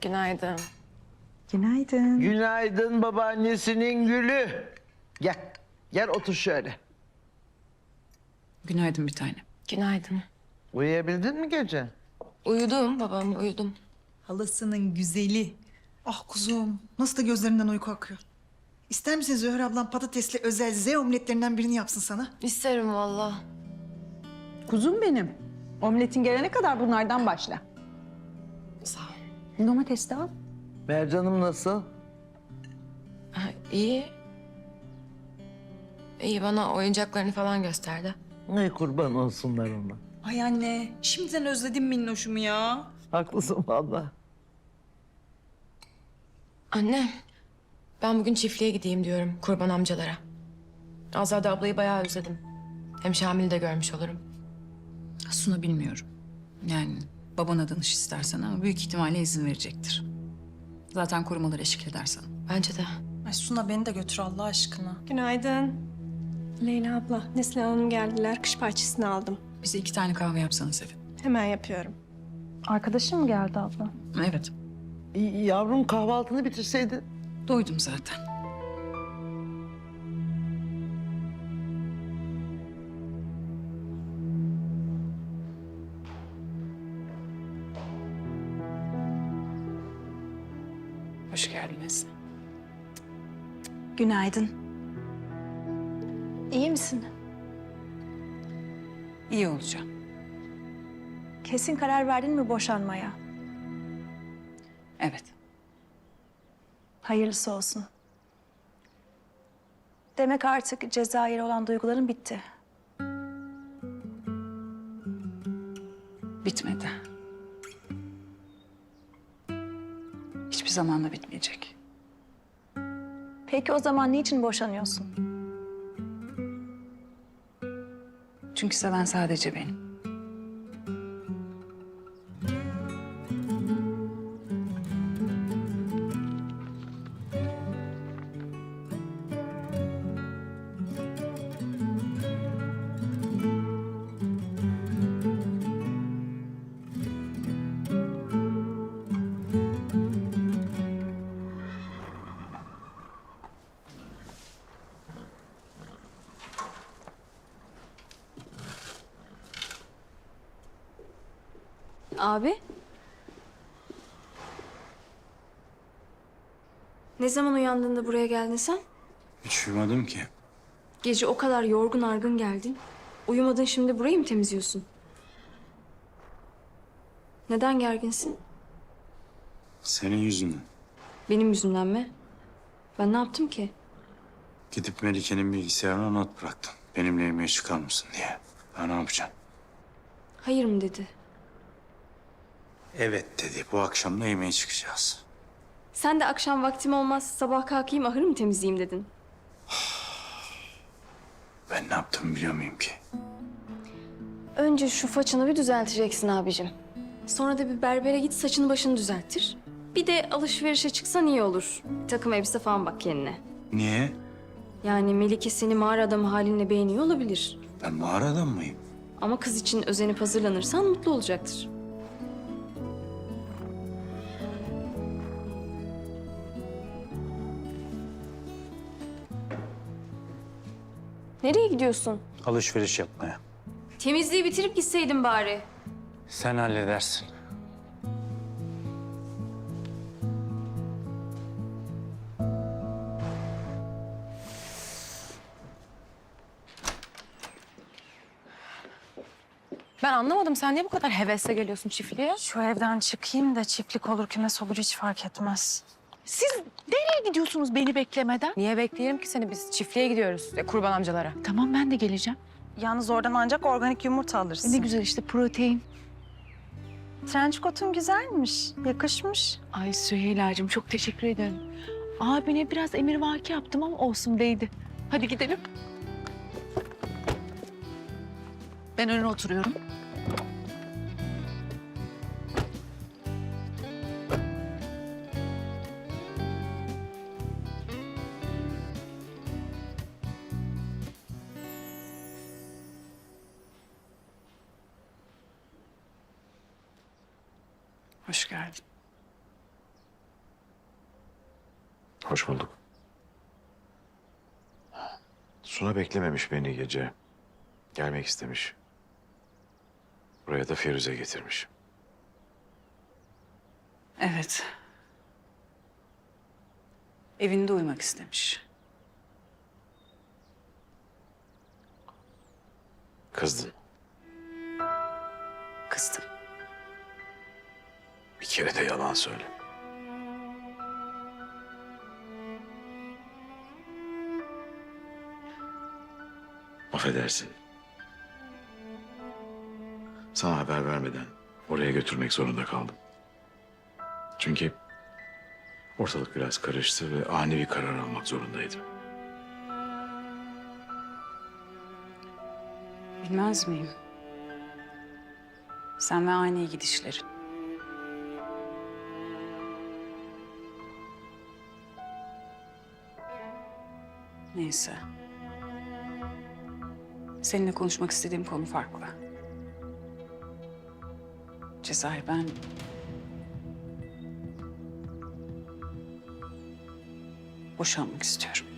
Günaydın. Günaydın. Günaydın babaannesinin gülü. Gel, gel otur şöyle. Günaydın bir tane. Günaydın. Uyuyabildin mi gece? Uyudum babam uyudum. Halasının güzeli. Ah kuzum, nasıl da gözlerinden uyku akıyor. İster misin Zöhre ablam patatesli özel Z omletlerinden birini yapsın sana? İsterim valla. Kuzum benim. Omletin gelene kadar bunlardan başla. Sağ ol. Domates de al. Mercan'ım nasıl? Ha, iyi. İyi bana oyuncaklarını falan gösterdi. Ay kurban olsunlar ona. Ay anne, şimdiden özledim minnoşumu ya. Haklısın vallahi. Anne, ben bugün çiftliğe gideyim diyorum kurban amcalara. Azade ablayı bayağı özledim. Hem Şamil'i de görmüş olurum. Suna bilmiyorum. Yani babana danış istersen ama büyük ihtimalle izin verecektir. Zaten korumalar eşlik eder sana. Bence de. Ay Suna beni de götür Allah aşkına. Günaydın. Leyla abla, Neslihan Hanım geldiler. Kış parçasını aldım. Bize iki tane kahve yapsanız Evin. Hemen yapıyorum. Arkadaşın mı geldi abla? Evet. İyi, Yavrum kahvaltını bitirseydin. Doydum zaten. Hoş geldiniz. Günaydın. İyi misin? İyi olacağım. Kesin karar verdin mi boşanmaya? Evet. Hayırlısı olsun. Demek artık Cezayir'e olan duyguların bitti. Bitmedi. Hiçbir zaman da bitmeyecek. Peki o zaman niçin boşanıyorsun? Çünkü seven sadece benim. Abi. Ne zaman uyandığında buraya geldin sen? Hiç uyumadım ki. Gece o kadar yorgun argın geldin. Uyumadın şimdi burayı mı temizliyorsun? Neden gerginsin? Senin yüzünden. Benim yüzümden mi? Ben ne yaptım ki? Gidip Melike'nin bilgisayarına not bıraktın. Benimle yemeğe çıkar mısın diye. Ben ne yapacağım? Hayır mı dedi. Evet dedi. Bu akşam da yemeğe çıkacağız. Sen de akşam vaktim olmaz sabah kalkayım ahırı mı temizleyeyim dedin. Ben ne yaptığımı biliyor muyum ki? Önce şu façanı bir düzelteceksin abicim. Sonra da bir berbere git saçını başını düzelttir. Bir de alışverişe çıksan iyi olur. Bir takım elbise falan bak kendine. Niye? Yani Melike seni mağara adamı halinle beğeniyor olabilir. Ben mağara adam mıyım? Ama kız için özenip hazırlanırsan mutlu olacaktır. Nereye gidiyorsun? Alışveriş yapmaya. Temizliği bitirip gitseydin bari. Sen halledersin. Ben anlamadım sen niye bu kadar hevesle geliyorsun çiftliğe? Şu evden çıkayım da çiftlik olur kümes olur hiç fark etmez. Siz nereye gidiyorsunuz beni beklemeden? Niye bekleyelim ki seni biz çiftliğe gidiyoruz e, kurban amcalara. Tamam ben de geleceğim. Yalnız oradan ancak organik yumurta alırsın. Ne güzel işte protein. Trench coat'un güzelmiş, yakışmış. Ay Süheyla'cığım çok teşekkür ederim. Abine biraz emirvaki yaptım ama olsun değdi. Hadi gidelim. Ben öne oturuyorum. Hoş geldin. Hoş bulduk. Suna beklememiş beni gece. Gelmek istemiş. Buraya da Firuze getirmiş. Evet. Evinde uyumak istemiş. Kızdın. Kızdım. Kere de yalan söyle. Affedersin. Sana haber vermeden oraya götürmek zorunda kaldım. Çünkü ortalık biraz karıştı ve ani bir karar almak zorundaydım. Bilmez miyim? Sen ve aynı gidişlerin. Neyse. Seninle konuşmak istediğim konu farklı. Cezayir ben... Boşanmak istiyorum.